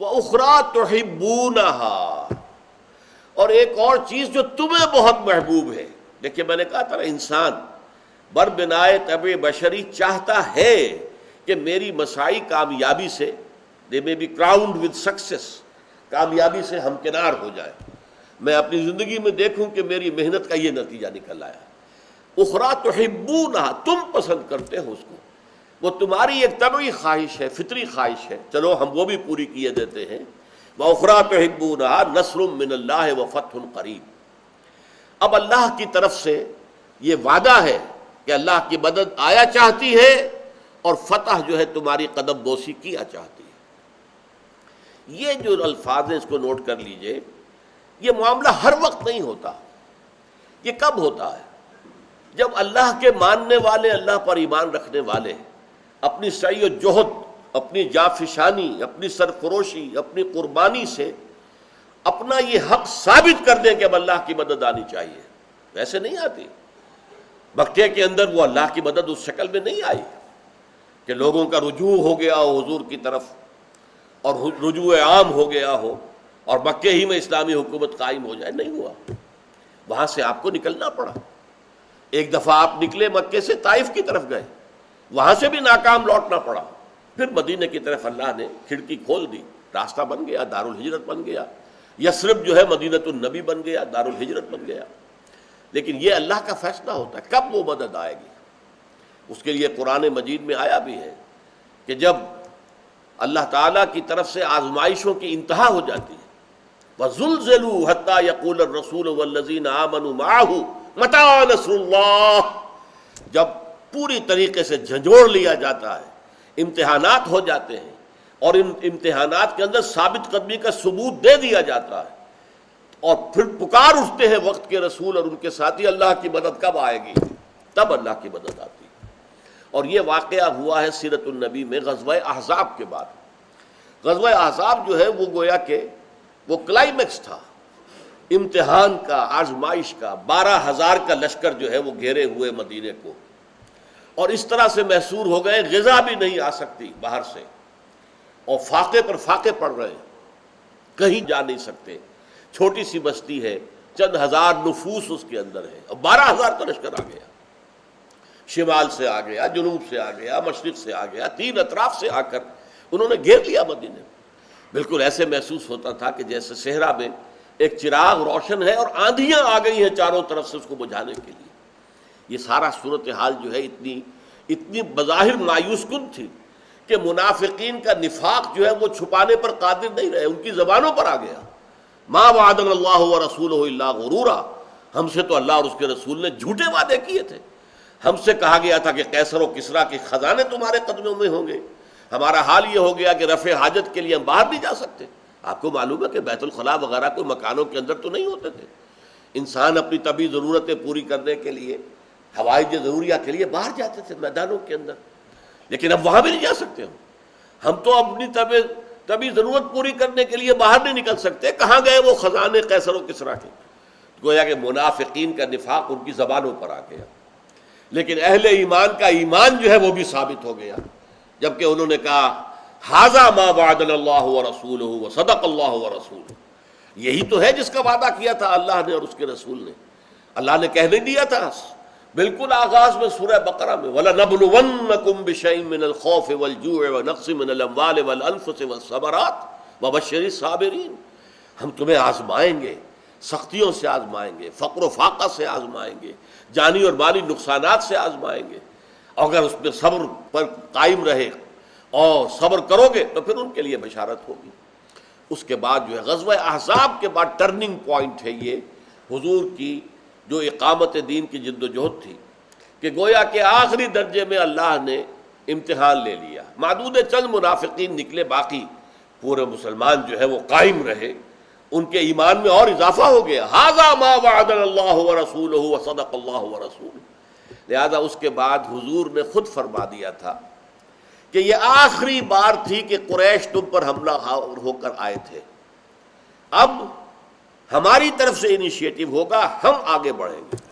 وہ اخرا تو اور ایک اور چیز جو تمہیں بہت محبوب ہے۔ دیکھیے میں نے کہا تھا انسان بر بنائے طب بشری چاہتا ہے کہ میری مسائی کامیابی سے they may be crowned with success کامیابی سے ہمکنار ہو جائے میں اپنی زندگی میں دیکھوں کہ میری محنت کا یہ نتیجہ نکل آیا۔ اخرا تو تم پسند کرتے ہو اس کو۔ وہ تمہاری ایک طبعی خواہش ہے، فطری خواہش ہے۔ چلو ہم وہ بھی پوری کیے دیتے ہیں۔ وہ اخرا تو نسر من اللہ و فتح قریب اب اللہ کی طرف سے یہ وعدہ ہے کہ اللہ کی مدد آیا چاہتی ہے اور فتح جو ہے تمہاری قدم بوسی کیا چاہتی ہے۔ یہ جو الفاظ ہیں، اس کو نوٹ کر لیجیے۔ یہ معاملہ ہر وقت نہیں ہوتا۔ یہ کب ہوتا ہے؟ جب اللہ کے ماننے والے، اللہ پر ایمان رکھنے والے ہیں اپنی سعی و جوہد اپنی جافشانی، اپنی سرفروشی اپنی قربانی سے اپنا یہ حق ثابت کر دیں کہ اب اللہ کی مدد آنی چاہیے۔ ویسے نہیں آتی۔ بکے کے اندر وہ اللہ کی مدد اس شکل میں نہیں آئی کہ لوگوں کا رجوع ہو گیا ہو، حضور کی طرف، اور رجوع عام ہو گیا ہو، اور مکے ہی میں اسلامی حکومت قائم ہو جائے۔ نہیں ہوا۔ وہاں سے آپ کو نکلنا پڑا۔ ایک دفعہ آپ نکلے مکے سے طائف کی طرف گئے۔ وہاں سے بھی ناکام لوٹنا پڑا۔ پھر مدینہ کی طرف اللہ نے کھڑکی کھول دی، راستہ بن گیا دار الحجرت بن گیا۔ یسرف جو ہے مدینت النبی بن گیا دار الحجرت بن گیا۔ لیکن یہ اللہ کا فیصلہ ہوتا ہے، کب وہ مدد آئے گی؟ اس کے لیے قرآن مجید میں آیا بھی ہے کہ جب اللہ تعالیٰ کی طرف سے آزمائشوں کی انتہا ہو جاتی ہے یقول رسول اللہ جب پوری طریقے سے جھنجھوڑ لیا جاتا ہے، امتحانات ہو جاتے ہیں، اور ان امتحانات کے اندر ثابت قدمی کا ثبوت دے دیا جاتا ہے۔ اور پھر پکار اٹھتے ہیں وقت کے رسول اور ان کے ساتھی، اللہ کی مدد کب آئے گی؟ تب اللہ کی مدد آتی۔ ہے اور یہ واقعہ ہوا ہے سیرت النبی میں غزوہ احزاب کے بعد۔ غزوہ احزاب جو ہے، وہ گویا کہ وہ کلائمیکس تھا۔ امتحان کا، آزمائش کا، بارہ ہزار کا لشکر جو ہے، وہ گھیرے ہوئے مدینے کو۔ اور اس طرح سے محسور ہو گئے، غذا بھی نہیں آ سکتی باہر سے۔ اور فاقے پر فاقے پڑ رہے کہیں جا نہیں سکتے۔ چھوٹی سی بستی ہے، چند ہزار نفوس اس کے اندر ہے۔ اور بارہ ہزار کا لشکر آ گیا۔ شمال سے آ گیا، جنوب سے آ گیا، مشرق سے آ گیا، تین اطراف سے آ کر انہوں نے گھیر لیا مدینے بالکل ایسے محسوس ہوتا تھا کہ جیسے صحرا میں ایک چراغ روشن ہے اور آندھیاں آ گئی ہیں چاروں طرف سے اس کو بجھانے کے لیے۔ یہ سارا صورتحال جو ہے اتنی اتنی بظاہر مایوس کن تھی کہ منافقین کا نفاق جو ہے وہ چھپانے پر قادر نہیں رہے، ان کی زبانوں پر آ گیا۔ ماں وعد اللہ و رسول اللہ غرورا۔ ہم سے تو اللہ اور اس کے رسول نے جھوٹے وعدے کیے تھے۔ ہم سے کہا گیا تھا کہ کیسر و کسرا کے خزانے تمہارے قدموں میں ہوں گے۔ ہمارا حال یہ ہو گیا کہ رفع حاجت کے لیے ہم باہر نہیں جا سکتے۔ آپ کو معلوم ہے کہ بیت الخلاء وغیرہ کوئی مکانوں کے اندر تو نہیں ہوتے تھے۔ انسان اپنی طبی ضرورتیں پوری کرنے کے لیے ہوائی ضروریات کے لیے باہر جاتے تھے میدانوں کے اندر۔ لیکن اب وہاں بھی نہیں جا سکتے ہم۔ ہم تو اپنی طبی طبی ضرورت پوری کرنے کے لیے باہر نہیں نکل سکتے۔ کہاں گئے وہ خزانے کیسر و کسرا کے؟ گویا کہ منافقین کا نفاق ان کی زبانوں پر آ گیا۔ لیکن اہل ایمان کا ایمان جو ہے وہ بھی ثابت ہو گیا۔ جبکہ انہوں نے کہا حاضہ ما وعد اللہ و رسول و صدق اللہ و رسول یہی تو ہے جس کا وعدہ کیا تھا اللہ نے اور اس کے رسول نے۔ اللہ نے کہنے دیا تھا۔ بالکل آغاز میں سورہ بقرہ میں، وَلَنَبْلُوَنَّكُمْ بِشَيْءٍ مِّنَ الْخَوْفِ وَالْجُوعِ وَنَقْصٍ مِّنَ الْأَمْوَالِ وَالْأَنفُسِ وَالصَّبَرَاتِ وَبَشِّرِ الصَّابِرِينَ۔ ہم تمہیں آزمائیں گے، سختیوں سے آزمائیں گے، فقر و فاقہ سے آزمائیں گے، جانی اور مالی نقصانات سے آزمائیں گے۔ اگر اس میں صبر پر قائم رہے اور صبر کرو گے تو پھر ان کے لیے بشارت ہوگی۔ اس کے بعد جو ہے، غزوہ احزاب کے بعد ٹرننگ پوائنٹ ہے یہ۔ حضور کی جو اقامت دین کی جد و جہد تھی، کہ گویا کہ آخری درجے میں اللہ نے امتحان لے لیا۔ معدود چند منافقین نکلے، باقی پورے مسلمان جو ہے وہ قائم رہے۔ ان کے ایمان میں اور اضافہ ہو گیا۔ ما وعد اللہ و رسول صدق اللہ و رسول لہذا اس کے بعد حضور نے خود فرما دیا تھا کہ یہ آخری بار تھی کہ قریش تم پر حملہ ہو کر آئے تھے۔ اب ہماری طرف سے انیشیٹو ہوگا ہم آگے بڑھیں گے۔